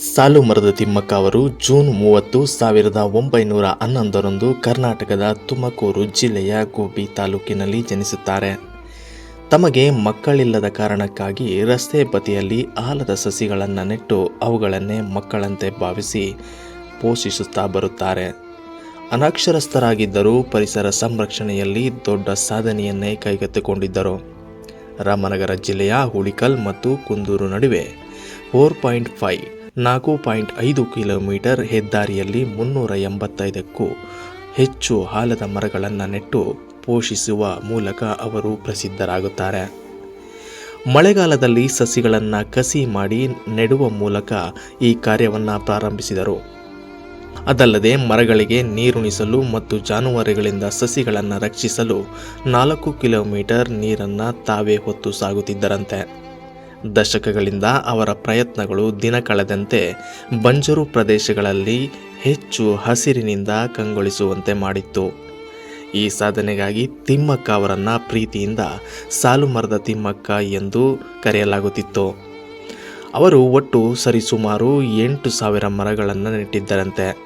ಸಾಲು ಮರದ ತಿಮ್ಮಕ್ಕ ಅವರು ಜೂನ್ ಮೂವತ್ತು ಸಾವಿರದ ಒಂಬೈನೂರ ಹನ್ನೊಂದರಂದು ಕರ್ನಾಟಕದ ತುಮಕೂರು ಜಿಲ್ಲೆಯ ಗೋಬಿ ತಾಲೂಕಿನಲ್ಲಿ ಜನಿಸುತ್ತಾರೆ. ತಮಗೆ ಮಕ್ಕಳಿಲ್ಲದ ಕಾರಣಕ್ಕಾಗಿ ರಸ್ತೆ ಬದಿಯಲ್ಲಿ ಆಲದ ಸಸಿಗಳನ್ನು ನೆಟ್ಟು ಅವುಗಳನ್ನೇ ಮಕ್ಕಳಂತೆ ಭಾವಿಸಿ ಪೋಷಿಸುತ್ತಾ ಬರುತ್ತಾರೆ. ಅನಕ್ಷರಸ್ಥರಾಗಿದ್ದರೂ ಪರಿಸರ ಸಂರಕ್ಷಣೆಯಲ್ಲಿ ದೊಡ್ಡ ಸಾಧನೆಯನ್ನೇ ಕೈಗೆತ್ತಿಕೊಂಡಿದ್ದರು. ರಾಮನಗರ ಜಿಲ್ಲೆಯ ಹುಳಿಕಲ್ ಮತ್ತು ಕುಂದೂರು ನಡುವೆ ಫೋರ್ ಪಾಯಿಂಟ್ ಫೈವ್ ನಾಲ್ಕು ಪಾಯಿಂಟ್ ಐದು ಕಿಲೋಮೀಟರ್ ಹೆದ್ದಾರಿಯಲ್ಲಿ ಮುನ್ನೂರ ಎಂಬತ್ತೈದಕ್ಕೂ ಹೆಚ್ಚು ಆಲದ ಮರಗಳನ್ನು ನೆಟ್ಟು ಪೋಷಿಸುವ ಮೂಲಕ ಅವರು ಪ್ರಸಿದ್ಧರಾಗುತ್ತಾರೆ. ಮಳೆಗಾಲದಲ್ಲಿ ಸಸಿಗಳನ್ನು ಕಸಿ ಮಾಡಿ ನೆಡುವ ಮೂಲಕ ಈ ಕಾರ್ಯವನ್ನು ಪ್ರಾರಂಭಿಸಿದರು. ಅದಲ್ಲದೆ ಮರಗಳಿಗೆ ನೀರುಣಿಸಲು ಮತ್ತು ಜಾನುವಾರುಗಳಿಂದ ಸಸಿಗಳನ್ನು ರಕ್ಷಿಸಲು ನಾಲ್ಕು ಕಿಲೋಮೀಟರ್ ನೀರನ್ನು ತಾವೇ ಹೊತ್ತು ಸಾಗುತ್ತಿದ್ದರಂತೆ. ದಶಕಗಳಿಂದ ಅವರ ಪ್ರಯತ್ನಗಳು ದಿನ ಕಳೆದಂತೆ ಬಂಜರು ಪ್ರದೇಶಗಳಲ್ಲಿ ಹೆಚ್ಚು ಹಸಿರಿನಿಂದ ಕಂಗೊಳಿಸುವಂತೆ ಮಾಡಿತ್ತು. ಈ ಸಾಧನೆಗಾಗಿ ತಿಮ್ಮಕ್ಕ ಅವರನ್ನು ಪ್ರೀತಿಯಿಂದ ಸಾಲು ಮರದ ತಿಮ್ಮಕ್ಕ ಎಂದು ಕರೆಯಲಾಗುತ್ತಿತ್ತು. ಅವರು ಒಟ್ಟು ಸರಿಸುಮಾರು ಎಂಟು ಸಾವಿರ ಮರಗಳನ್ನು ನೆಟ್ಟಿದ್ದರಂತೆ.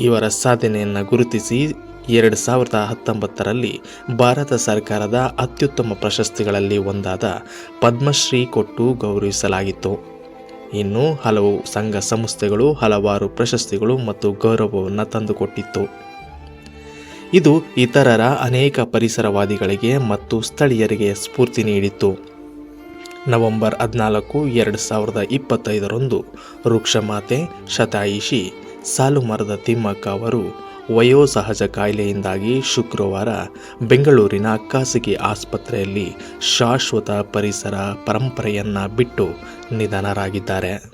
ಇವರ ಸಾಧನೆಯನ್ನು ಗುರುತಿಸಿ ಎರಡು ಸಾವಿರದ ಹತ್ತೊಂಬತ್ತರಲ್ಲಿ ಭಾರತ ಸರ್ಕಾರದ ಅತ್ಯುತ್ತಮ ಪ್ರಶಸ್ತಿಗಳಲ್ಲಿ ಒಂದಾದ ಪದ್ಮಶ್ರೀ ಕೊಟ್ಟು ಗೌರವಿಸಲಾಗಿತ್ತು. ಇನ್ನು ಹಲವು ಸಂಘ ಸಂಸ್ಥೆಗಳು, ಹಲವಾರು ಪ್ರಶಸ್ತಿಗಳು ಮತ್ತು ಗೌರವವನ್ನು ತಂದುಕೊಟ್ಟಿತ್ತು. ಇದು ಇತರರ ಅನೇಕ ಪರಿಸರವಾದಿಗಳಿಗೆ ಮತ್ತು ಸ್ಥಳೀಯರಿಗೆ ಸ್ಫೂರ್ತಿ ನೀಡಿತ್ತು. ನವೆಂಬರ್ ಹದಿನಾಲ್ಕು, ಎರಡು ಸಾವಿರದ ಇಪ್ಪತ್ತೈದರಂದು ವೃಕ್ಷಮಾತೆ ಶತಾಯಿಷಿ ಸಾಲು ಮರದ ತಿಮ್ಮಕ್ಕ ಅವರು ವಯೋಸಹಜ ಕಾಯಿಲೆಯಿಂದಾಗಿ ಶುಕ್ರವಾರ ಬೆಂಗಳೂರಿನ ಖಾಸಗಿ ಆಸ್ಪತ್ರೆಯಲ್ಲಿ ಶಾಶ್ವತ ಪರಿಸರ ಪರಂಪರೆಯನ್ನು ಬಿಟ್ಟು ನಿಧನರಾಗಿದ್ದಾರೆ.